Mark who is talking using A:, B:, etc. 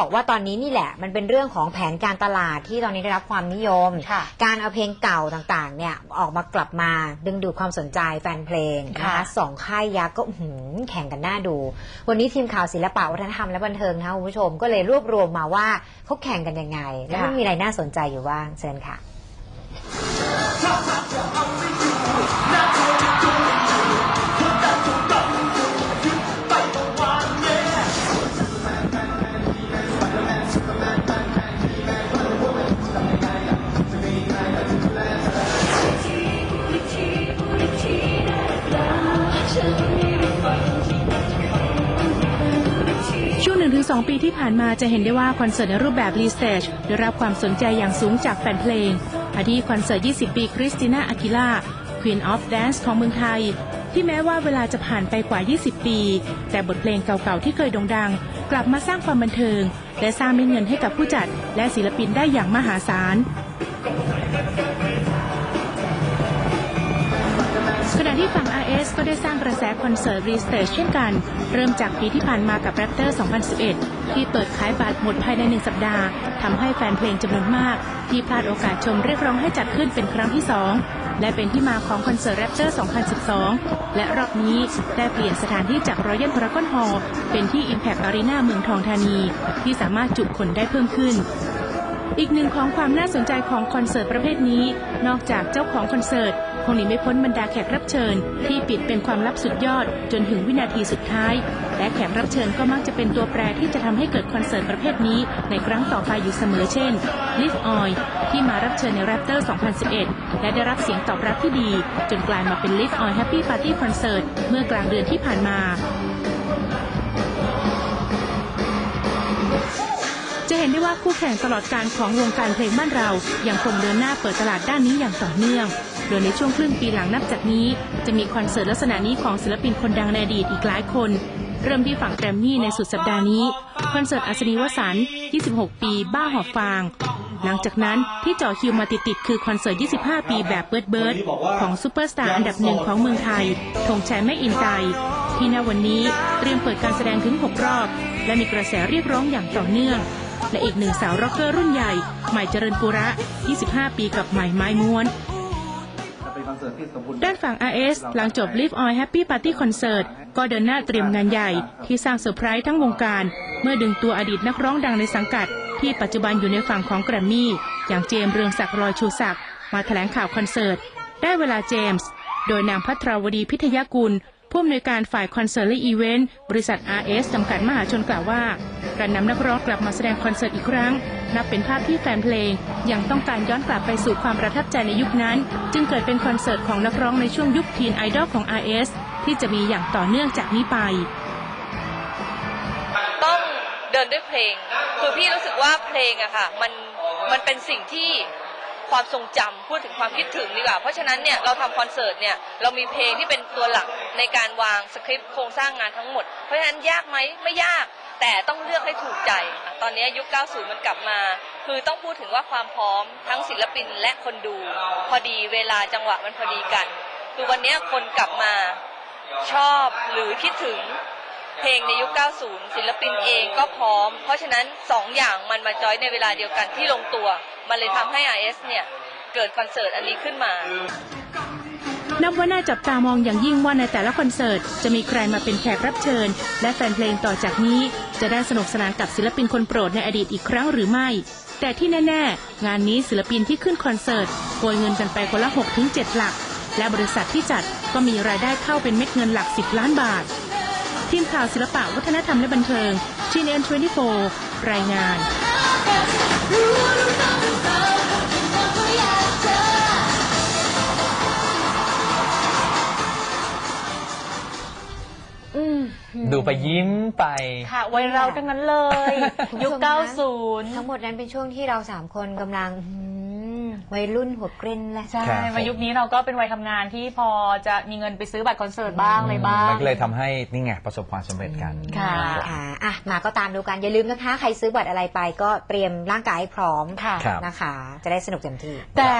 A: บอกว่าตอนนี้นี่แหละมันเป็นเรื่องของแผนการตลาดที่ตอนนี้ได้รับความนิยม
B: ค่ะ
A: การเอาเพลงเก่าต่างๆ เนี่ยออกมากลับมาดึงดูดความสนใจแฟนเพลงนะคะ
B: ค่ะ
A: สองค่ายยักษ์ก็อื้อหือแข่งกันหน้าดู วันนี้ทีมข่าวศิลปะวัฒนธรรมและบันเทิงนะคะคุณผู้ชมก็เลยรวบรวมมาว่าเขาแข่งกันยังไง และมันมีอะไรน่าสนใจอยู่บ้างเชิญค่ะ
C: ง2ปีที่ผ่านมาจะเห็นได้ว่าคอนเสิร์ตในรูปแบบรีสเตจได้รับความสนใจอย่างสูงจากแฟนเพลงอาทิคอนเสิร์ต 20 ปีคริสติน่าอากิล่า Queen of Dance ของเมืองไทย ที่แม้ว่าเวลาจะผ่านไปกว่า 20 ปี แต่บทเพลงเก่าๆ ที่เคยโด่งดัง กลับมาสร้างความบันเทิง และสร้างเงินให้กับผู้จัด และศิลปินได้อย่างมหาศาล ขณะที่ฝั่ง RS ก็ได้สร้างกระแสคอนเสิร์ตรีสเตจเช่นกัน เริ่มจากปีที่ผ่านมากับ Raptor 2011 ที่เปิดขายบัตรหมดภายในหนึ่งสัปดาห์ทำให้แฟนเพลงจำนวนมาก ที่พลาดโอกาสชมเรียกร้องให้จัดขึ้นเป็นครั้งที่ 2 และเป็นที่มาของคอนเสิร์ต Raptor 2012 และรอบนี้ได้เปลี่ยนสถานที่จาก Royal Paragon Hall เป็นที่ Impact Arena เมืองทองธานี ที่สามารถจุคนได้เพิ่มขึ้นอีกหนึ่งของความน่าสนใจของคอนเสิร์ตประเภทนี้ นอกจากเจ้าของคอนเสิร์ต คงหนีไม่พ้นบรรดาแขกรับเชิญ ที่ปิดเป็นความลับสุดยอด จนถึงวินาทีสุดท้าย และแขกรับเชิญก็มักจะเป็นตัวแปรที่จะทำให้เกิดคอนเสิร์ตประเภทนี้ ในครั้งต่อไปอยู่เสมอเช่นลิฟออยที่มารับเชิญใน Raptor 2011 และได้รับเสียงตอบรับที่ดี จนกลายมาเป็น Live On Happy Party Concert เมื่อกลางเดือนที่ผ่านมาจะเห็นได้ว่าคู่แข่งตลอดการของวงการเพลงบ้านเรา ยังคงเดินหน้าเปิดตลาดด้านนี้อย่างต่อเนื่อง โดยในช่วงครึ่งปีหลังนับจากนี้ จะมีคอนเสิร์ตลักษณะนี้ของศิลปินคนดังในอดีตอีกหลายคน เริ่มที่ฝั่งแกรมมี่ในสุดสัปดาห์นี้ คอนเสิร์ตอัศนีวสันต์26 ปี บ้าหอบฟาง หลังจากนั้นที่จ่อคิวมาติดๆคือคอนเสิร์ต 25 ปีแบบเบิร์ดเบิร์ดของซูเปอร์สตาร์อันดับหนึ่งของเมืองไทยธงชัยไม่อินไตที่ณวันนี้เตรียมเปิดการแสดงถึง 6 รอบ และมีกระแสเรียกร้องอย่างต่อเนื่อง และอีกหนึ่งสาวร็อกเกอร์รุ่นใหญ่ ใหม่เจริญปุระ 25 ปีกับใหม่ไม้ม้วน ด้านฝั่ง RS หลังจบ Live On Happy Party Concert ก็เดินหน้าเตรียมงานใหญ่ที่สร้างเซอร์ไพรส์ทั้งวงการ เมื่อดึงตัวอดีตนักร้องดังในสังกัด ที่ปัจจุบันอยู่ในฝั่งของแกรมมี่ อย่างเจมส์เรืองศักดิ์รอยชูศักดิ์มาแถลงข่าวคอนเสิร์ต ได้เวลาเจมส์ โดยนางพัทรวดีพิทยากุลผู้อำนวยการฝ่ายคอนเสิร์ตและอีเวนต์บริษัท RS จำกัดมหาชนกล่าวว่า การนำนักร้องกลับมาแสดงคอนเสิร์ตอีกครั้ง นับเป็นภาพที่แฟนเพลง ยังต้องการย้อนกลับไปสู่ความประทับใจในยุคนั้น จึงเกิดเป็นคอนเสิร์ตของนักร้องในช่วงยุคทีนไอดอลของ RS ที่จะมีอย่างต่อเนื่องจากนี้ไป
B: ต้องเดินด้วยเพลง คือพี่รู้สึกว่าเพลงอะค่ะ มันมันเป็นสิ่งที่ ความทรงจำพูดถึงความคิดถึงดีกว่า เพราะฉะนั้นเนี่ยเราทำคอนเสิร์ตเนี่ยเรามีเพลงที่เป็นตัวหลักในการวางสคริปต์โครงสร้างงานทั้งหมด เพราะฉะนั้นยากไหมไม่ยาก แต่ต้องเลือกให้ถูกใจ ตอนนี้ยุค 90 มันกลับมา คือต้องพูดถึงว่าความพร้อมทั้งศิลปินและคนดู พอดีเวลาจังหวะมันพอดีกัน คือวันนี้คนกลับมาชอบหรือคิดถึง เพลงในยุค 90 ศิลปินเองก็พร้อม เพราะฉะนั้นสองอย่างมันมาจอยในเวลาเดียวกันที่ลงตัว มันเลยทำให้ RS เนี่ยเกิดคอนเสิร์ตอันนี้ขึ้นมา
C: นับว่าน่าจับตามองอย่างยิ่งว่าในแต่ละคอนเสิร์ต จะมีใครมาเป็นแขกรับเชิญ และแฟนเพลงต่อจากนี้ จะได้สนุกสนานกับศิลปินคนโปรดในอดีตอีกครั้งหรือไม่ แต่ที่แน่ ๆ งานนี้ศิลปินที่ขึ้นคอนเสิร์ตโกยเงินกันไปคนละ6-7หลัก และบริษัทที่จัดก็มีรายได้เข้าเป็นเม็ดเงินหลัก 10 ล้านบาท ทีมข่าวศิลปะวัฒนธรรมและบันเทิง GN24 รายงาน
A: อืม
D: ดูไปยิ้มไป
E: ค่ะวัยเราทั้งนั้นเลย ยุค
A: คุณผู้ชมคะ
E: 90
A: ทั้งหมดนั้นเป็นช่วงที่เราสามคนกำลังอืม วัยรุ่นหัวเกรนและ
E: ใช่
D: ครับ
E: มายุคนี้เราก็เป็นวัยทำงานที่พอจะมีเงินไปซื้อบัตรคอนเสิร์ตบ้างอะไรบ้าง
D: มันก็เลยทำให้นี่ไงประสบความสำเร็จกัน
E: ค่ะ
D: รับผม
A: ค่ะอะมาก็ตามดูกันอย่าลืมนะคะ ใครซื้อบัตรอะไรไปก็เตรียมร่างกายให้พร้อม
E: ค่ะ
D: ครับ
A: นะคะ จะได้สนุกเต็มที่
E: แต่